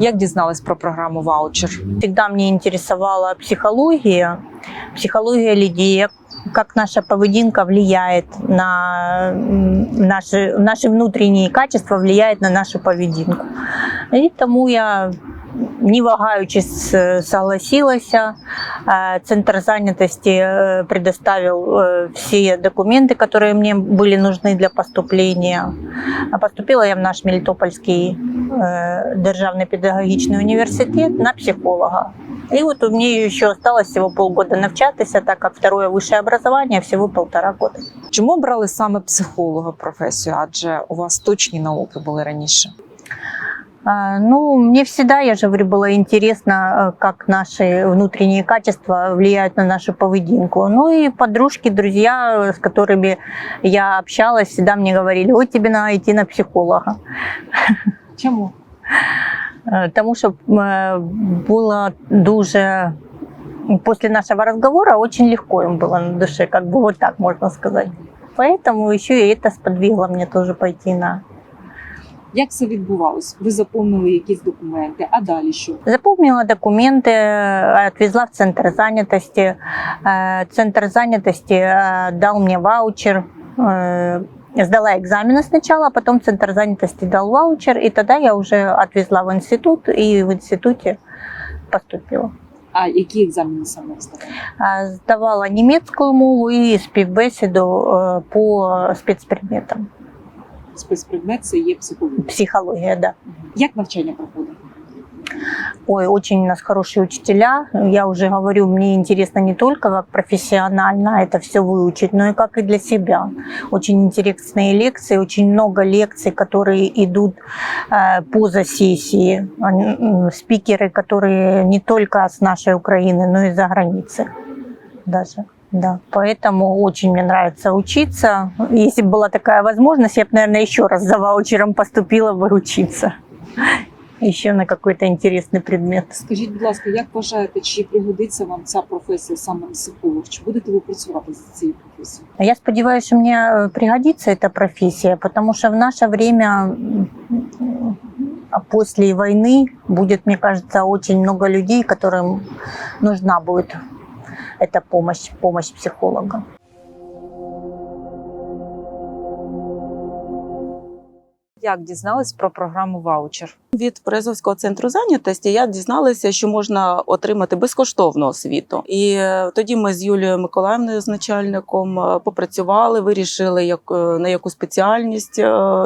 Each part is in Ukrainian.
Як дізналась про програму ваучер? Всегда мне интересовала психология, психология людей, как наша поведінка влияет на наші наши внутренние качества, влияет на нашу поведінку. І тому я, не вагаючись, э, согласилась. Э, Центр занятости э, предоставил э, все документы, которые мне были нужны для поступления. А Поступила я в наш Мелітопольський э, державный педагогічний університет на психолога. И вот у меня еще осталось всего полгода навчатися, так как второе высшее образование всего полтора года. Чому обрали саме психолога професію? Адже у вас точні науки були раніше. А, Ну, мне всегда, я же говорю, было интересно, э, как наши внутренние качества влияют на нашу поведінку. Ну и подружки, друзья, с которыми я общалась, всегда мне говорили, ой, тебе надо идти на психолога. Чому? Е, Тому що е, було дуже после нашего разговора очень легко им было на душе, как бы вот так можно сказать. Поэтому еще и это сподвигло мне тоже пойти на Як це відбувалось? Ви заповнили якісь документи, а далі що? Заполнила документы, э, отвезла в центр занятости. Э, Центр занятости э, дал мне ваучер. Э, Сдала экзамены сначала, а потом центр занятости дал ваучер, и тогда я уже отвезла в институт и в институте поступила. А які екзамени саме здавали? А, Сдавала немецкую мову и співбесіду э, по спецпредметам. Спецпредмет це є психологія. Психология, да. Як навчання проходить? Ой, очень у нас хорошие учителя. Я уже говорю, мне интересно не только как профессионально это все выучить, но и как и для себя. Очень интересные лекции, очень много лекций, которые идут э, поза сессии. Они, Спикеры, которые не только с нашей Украины, но и за границей даже. Да, поэтому очень мне нравится учиться. Если бы была такая возможность, я бы, наверное, еще раз за ваучером поступила бы учиться. Еще на какой-то интересный предмет. Скажіть, будь ласка, як вважаєте, чи пригодиться вам ця професія саме психолог? Чи будете ви працювати з цією професією? Я сподіваюся, що мені э, пригодится эта профессия, потому что в наше время м, а после войны будет, мне кажется, очень много людей, которым нужна будет эта помощь, помощь психолога. Як дізнались про програму ваучер? Від Березовського центру зайнятості я дізналася, що можна отримати безкоштовну освіту. І е, тоді ми з Юлією Миколаївною, з начальником, е, попрацювали, вирішили, як, е, на яку спеціальність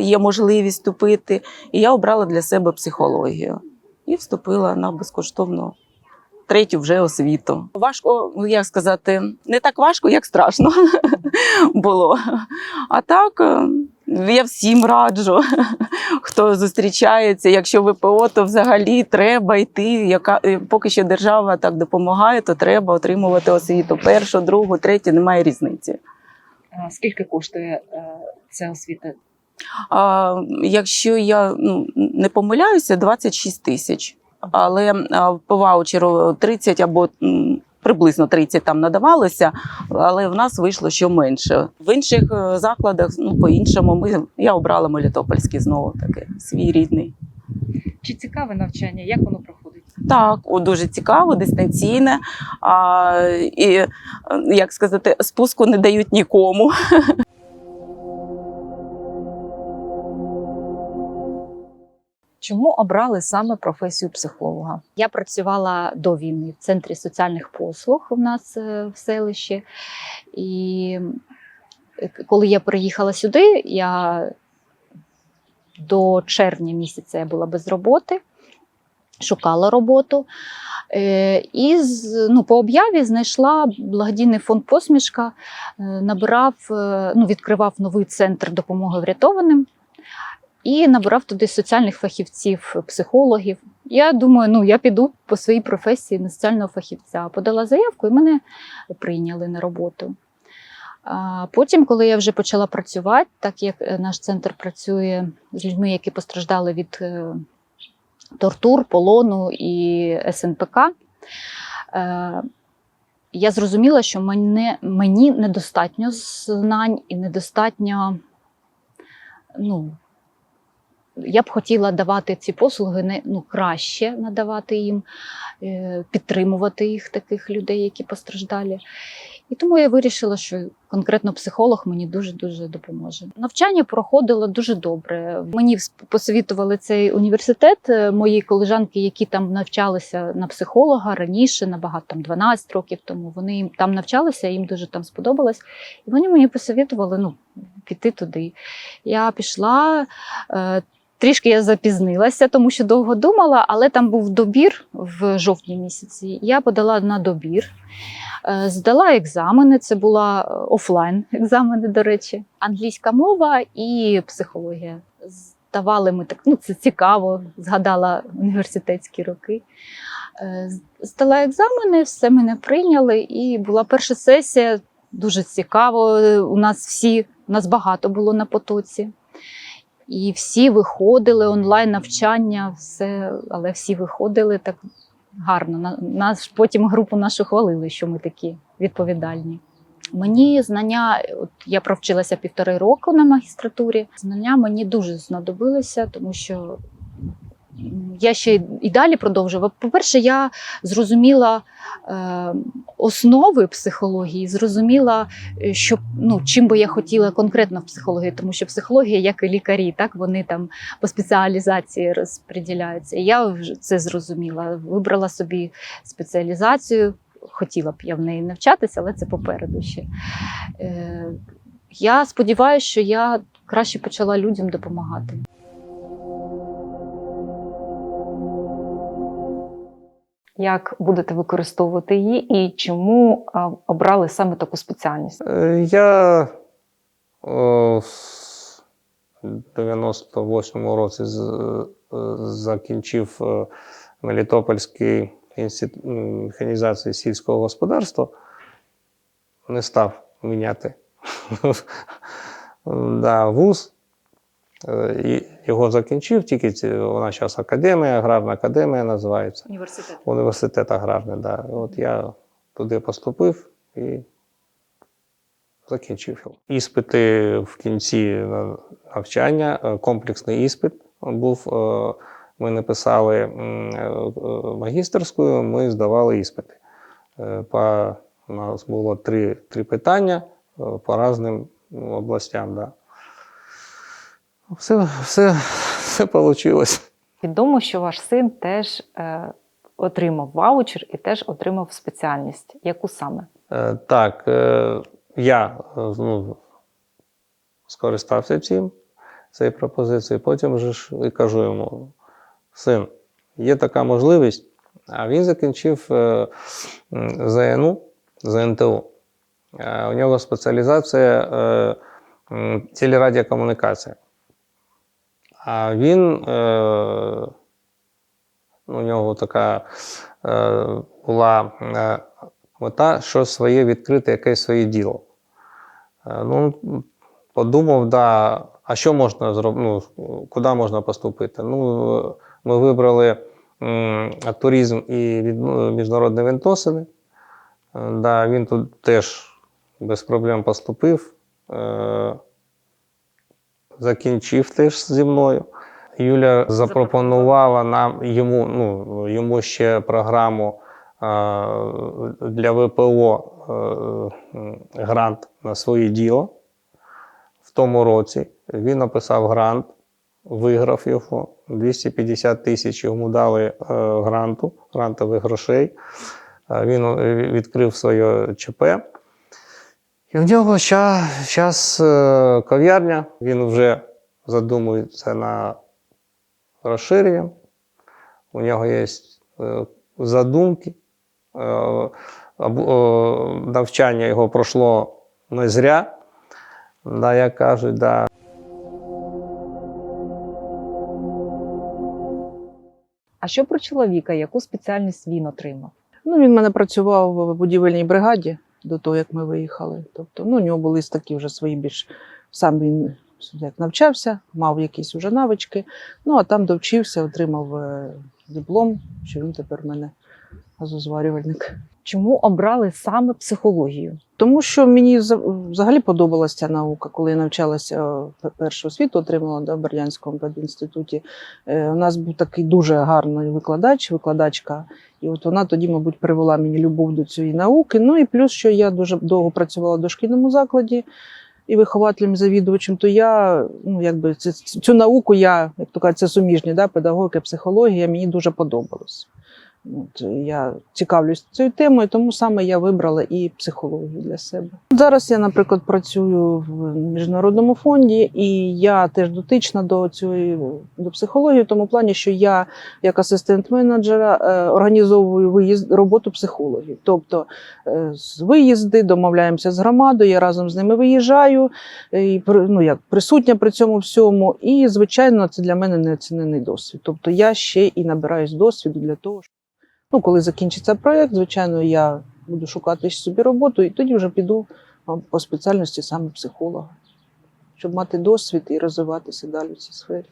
є можливість вступити. І я обрала для себе психологію і вступила на безкоштовну. Третю вже освіту. Важко, ну, як сказати, не так важко, як страшно було. А так, е, я всім раджу, хто зустрічається. Якщо ВПО, то взагалі треба йти. Яка е, поки що держава так допомагає, то треба отримувати освіту. Першу, другу, третю, немає різниці. А скільки коштує е, ця освіта? А, якщо я ну, не помиляюся, 26 тисяч. Але по ваучеру 30 або приблизно 30 там надавалося, але в нас вийшло що менше. В інших е, закладах, ну по-іншому, ми я обрала Мелітопольський знову таки свій рідний. Чи цікаве навчання? Як воно проходить? Так, о, дуже цікаво, дистанційне. А, і, е, як сказати, спуску не дають нікому. Чому обрали саме професію психолога? Я працювала до війни в центрі соціальних послуг у нас е, в селищі. І е, коли я приїхала сюди, я до червня місяця я була без роботи, шукала роботу. Е, І ну, по об'яві знайшла благодійний фонд посмішка, набирав, ну, відкривав новий центр допомоги врятованим і набирав туди соціальних фахівців, психологів. Я думаю, ну я піду по своїй професії на соціального фахівця. Подала заявку і мене прийняли на роботу. Потім, коли я вже почала працювати, так як е, наш центр працює з людьми, які постраждали від е, тортур, полону і СНПК, е, я зрозуміла, що мене, мені недостатньо знань і недостатньо ну, я б хотіла давати ці послуги не ну, краще надавати їм, е, підтримувати їх, таких людей, які постраждалі. І тому я вирішила, що конкретно психолог мені дуже дуже допоможе. Навчання проходило дуже добре. Мені посвітували цей університет. е, Мої колежанки, які там навчалися на психолога раніше, набагато там 12 років тому. Вони там навчалися, їм дуже там сподобалось. І вони мені посовітували ну, піти туди. Я пішла. Трішки я запізнилася, тому що довго думала, але там був добір в жовтні місяці. Я подала на добір, е, здала екзамени. Це була е, офлайн екзамени, до речі, англійська мова і психологія. Здавали ми так, ну це цікаво, згадала університетські роки. Е, Здала екзамени, все мене прийняли, і була перша сесія. Дуже цікаво. У нас всі, у нас багато було на потоці. І всі виходили онлайн навчання, все, але всі виходили так гарно. На- Нас потім групу нашу хвалили, що ми такі відповідальні. Мені знання, от я провчилася півтори року на магістратурі. Знання мені дуже знадобилися, тому що я ще і далі продовжувала. По-перше, я зрозуміла е, основи психології, зрозуміла, е, що ну чим би я хотіла конкретно в психології, тому що психологія, як і лікарі, так вони там по спеціалізації розподіляються. Я вже це зрозуміла. Вибрала собі спеціалізацію. Хотіла б я в неї навчатися, але це попереду ще. Е, я сподіваюся, що я краще почала людям допомагати. Як будете використовувати її і чому обрали саме таку спеціальність? Е, Я о, в 98-му році е, закінчив е, Мелітопольський інститут механізації сільського господарства. Не став міняти вуз. Його закінчив, тільки вона зараз академія, аграрна академія називається. Університет. Університет аграрний, да. От я туди поступив і закінчив його. Іспити в кінці навчання, е, комплексний іспит був. е, Ми написали е, магістерською, ми здавали іспити. По, у нас було три, три питання по різним областям. Да. Все, все, все вийшло. Відомо, що ваш син теж е, отримав ваучер і теж отримав спеціальність. Яку саме? Е, Так, е, я е, ну, скористався цим, цією пропозицією. Потім вже ж і кажу йому: син, є така можливість. А він закінчив е, ЗНУ, ЗНТУ. Е, У нього спеціалізація е, телерадіокомунікація. А він, е, у нього така е, була е, мета щось своє відкрити, якесь своє діло. Ну, подумав, да, а що можна зробити, ну, куди можна поступити? Ну, ми вибрали туризм і міжнародні відносини. Да, він тут теж без проблем поступив. Е, Закінчив теж зі мною. Юля запропонувала нам йому, ну, йому ще програму а, для ВПО е, грант на своє діло в тому році. Він написав грант, виграв його. 250 тисяч йому дали е, гранту, грантових грошей. Е, Він е, відкрив своє ЧП. І в нього зараз кав'ярня, він вже задумується на розширенням. У нього є е, задумки. Е, е, Навчання його пройшло не зря, да, як кажуть, да. А що про чоловіка? Яку спеціальність він отримав? Ну, він в мене працював в будівельній бригаді до того, як ми виїхали. Тобто, ну, у нього були такі вже свої більш сам він як навчався, мав якісь вже навички. Ну а там довчився, отримав е, диплом, що він тепер в мене газозварювальник. Чому обрали саме психологію? Тому що мені взагалі подобалася ця наука, коли я навчалася е, першу освіту, отримала да, в Бердянському педінституті. Е, У нас був такий дуже гарний викладач, викладачка. І от вона тоді, мабуть, привела мені любов до цієї науки. Ну і плюс, що я дуже довго працювала в дошкільному закладі і вихователем, завідувачем, то я ну, якби цю, цю науку, я, як то кажуть, це суміжні, да, педагогіка, психологія, мені дуже подобалось. От, я цікавлюсь цією темою, тому саме я вибрала і психологію для себе. Зараз я, наприклад, працюю в міжнародному фонді, і я теж дотична до цієї до психології, в тому плані, що я, як асистент менеджера, е, організовую виїзд роботу психологів. Тобто е, з виїзди, домовляємося з громадою, я разом з ними виїжджаю, е, і ну, як присутня при цьому всьому. І, звичайно, це для мене неоцінений досвід. Тобто я ще і набираюсь досвіду для того, щоб Ну, коли закінчиться проєкт, звичайно, я буду шукати собі роботу, і тоді вже піду по спеціальності саме психолога, щоб мати досвід і розвиватися далі в цій сфері.